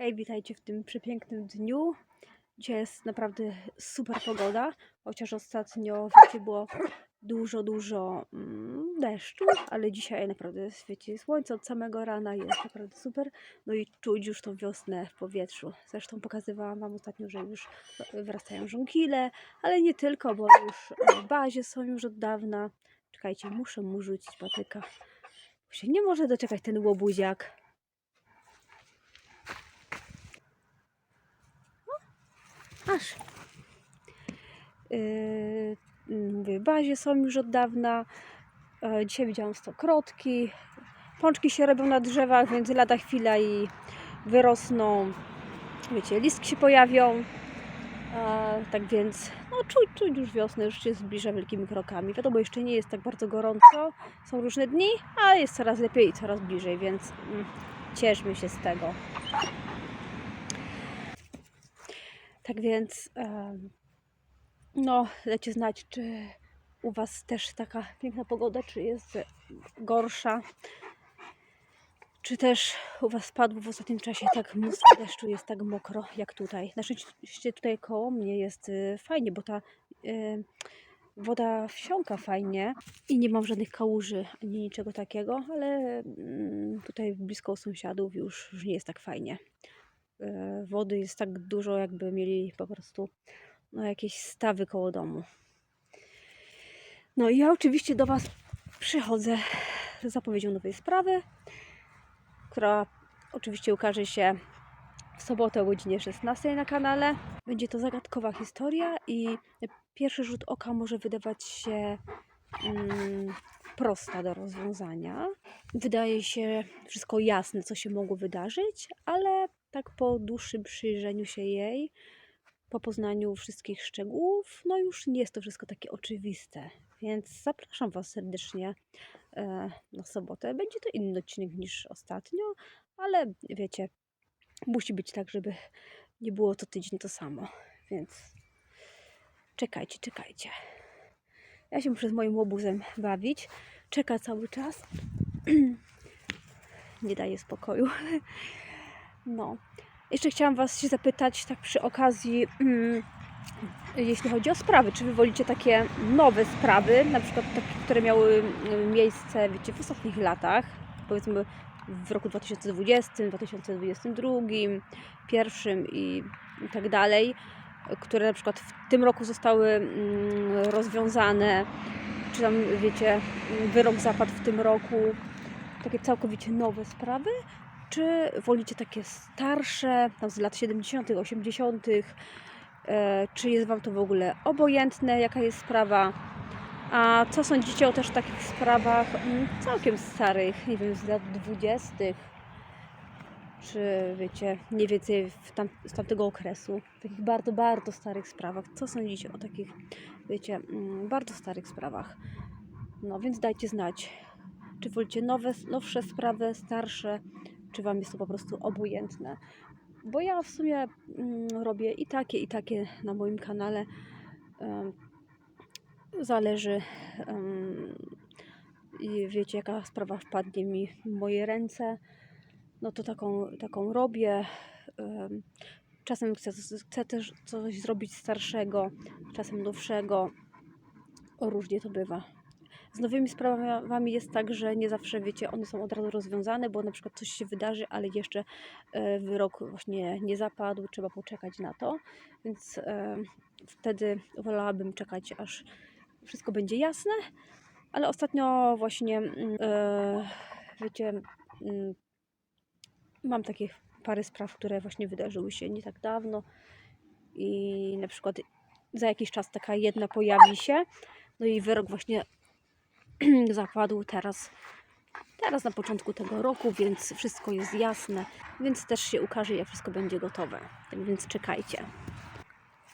Hej, witajcie w tym przepięknym dniu. Dzisiaj jest naprawdę super pogoda, chociaż ostatnio, wiecie, było dużo, dużo mm, deszczu, ale dzisiaj naprawdę, jest, wiecie, słońce od samego rana jest naprawdę super. No i czuć już tą wiosnę w powietrzu. Zresztą pokazywałam Wam ostatnio, że już wracają żonkile, ale nie tylko, bo już e, w bazie są już od dawna. Czekajcie, muszę mu rzucić patyka. Się nie może doczekać ten łobuziak. Yy, w bazie są już od dawna. E, Dzisiaj widziałam stokrotki. Pączki się robią na drzewach, więc lada chwila i wyrosną. Wiecie, listki się pojawią. Tak więc, no czuć, czuć już wiosnę, już się zbliża wielkimi krokami. Wiadomo, jeszcze nie jest tak bardzo gorąco. Są różne dni, ale jest coraz lepiej i coraz bliżej, więc mm, cieszmy się z tego. Tak więc, no, dajcie znać, czy u Was też taka piękna pogoda, czy jest gorsza. Czy też u Was spadło w ostatnim czasie tak mnóstwo deszczu, jest tak mokro jak tutaj. Na szczęście tutaj koło mnie jest y, fajnie, bo ta y, woda wsiąka fajnie i nie mam żadnych kałuży ani niczego takiego, ale mm, tutaj blisko sąsiadów już, już nie jest tak fajnie wody jest tak dużo, jakby mieli po prostu no, jakieś stawy koło domu. No i ja oczywiście do Was przychodzę z zapowiedzią nowej sprawy, która oczywiście ukaże się w sobotę o godzinie 16 na kanale. Będzie to zagadkowa historia i pierwszy rzut oka może wydawać się mm, prosta do rozwiązania. Wydaje się wszystko jasne, co się mogło wydarzyć, ale tak po dłuższym przyjrzeniu się jej, po poznaniu wszystkich szczegółów, no już nie jest to wszystko takie oczywiste. Więc zapraszam Was serdecznie e, na sobotę. Będzie to inny odcinek niż ostatnio, ale wiecie, musi być tak, żeby nie było co tydzień to samo. Więc czekajcie, czekajcie. Ja się muszę z moim łobuzem bawić. Czeka cały czas. nie daje spokoju. No. Jeszcze chciałam Was się zapytać, tak przy okazji, mm, jeśli chodzi o sprawy, czy Wy wolicie takie nowe sprawy, na przykład takie, które miały mm, miejsce, wiecie, w ostatnich latach, powiedzmy w roku 2020, 2022, pierwszym i, tak dalej, które na przykład w tym roku zostały mm, rozwiązane, czy tam, wiecie, wyrok zapadł w tym roku, takie całkowicie nowe sprawy, czy wolicie takie starsze, tam z lat 70., 80., e, czy jest Wam to w ogóle obojętne, jaka jest sprawa? A co sądzicie o też takich sprawach mm, całkiem starych, nie wiem, z lat 20., czy wiecie, mniej więcej tam, z tamtego okresu, takich bardzo, bardzo starych sprawach. Co sądzicie o takich, wiecie, mm, bardzo starych sprawach? No więc dajcie znać, czy wolicie nowe, nowsze sprawy, starsze, czy Wam jest to po prostu obojętne. Bo ja w sumie mm, robię i takie, i takie na moim kanale. Zależy. I wiecie, jaka sprawa wpadnie mi w moje ręce, no to taką, taką robię. Em, Czasem chcę, chcę też coś zrobić starszego, czasem nowszego. Różnie to bywa. Z nowymi sprawami jest tak, że nie zawsze wiecie, one są od razu rozwiązane, bo na przykład coś się wydarzy, ale jeszcze e, wyrok właśnie nie zapadł, trzeba poczekać na to. Więc e, wtedy wolałabym czekać, aż wszystko będzie jasne. Ale ostatnio właśnie, mm, e, wiecie, mm, mam takie parę spraw, które właśnie wydarzyły się nie tak dawno i na przykład za jakiś czas taka jedna pojawi się, no i wyrok właśnie zapadł teraz, teraz na początku tego roku, więc wszystko jest jasne, więc też się ukaże, jak wszystko będzie gotowe. Tak więc czekajcie.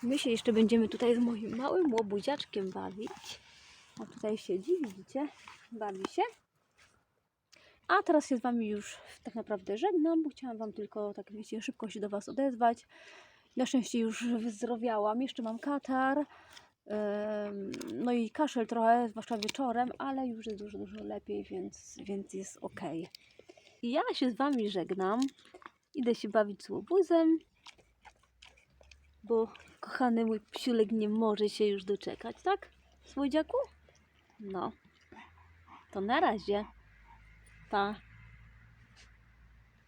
My się jeszcze będziemy tutaj z moim małym łobuziaczkiem bawić. A tutaj siedzi, widzicie? Bawi się. A teraz się z Wami już tak naprawdę żegnam, bo chciałam Wam tylko tak wiecie, szybko się do Was odezwać. Na szczęście już wyzdrowiałam, jeszcze mam katar. No i kaszel trochę, zwłaszcza wieczorem, ale już jest dużo, dużo lepiej, więc, więc jest ok. I ja się z Wami żegnam. Idę się bawić z łobuzem, bo kochany mój psiulek nie może się już doczekać, tak? Słodziaku? No. To na razie. Pa.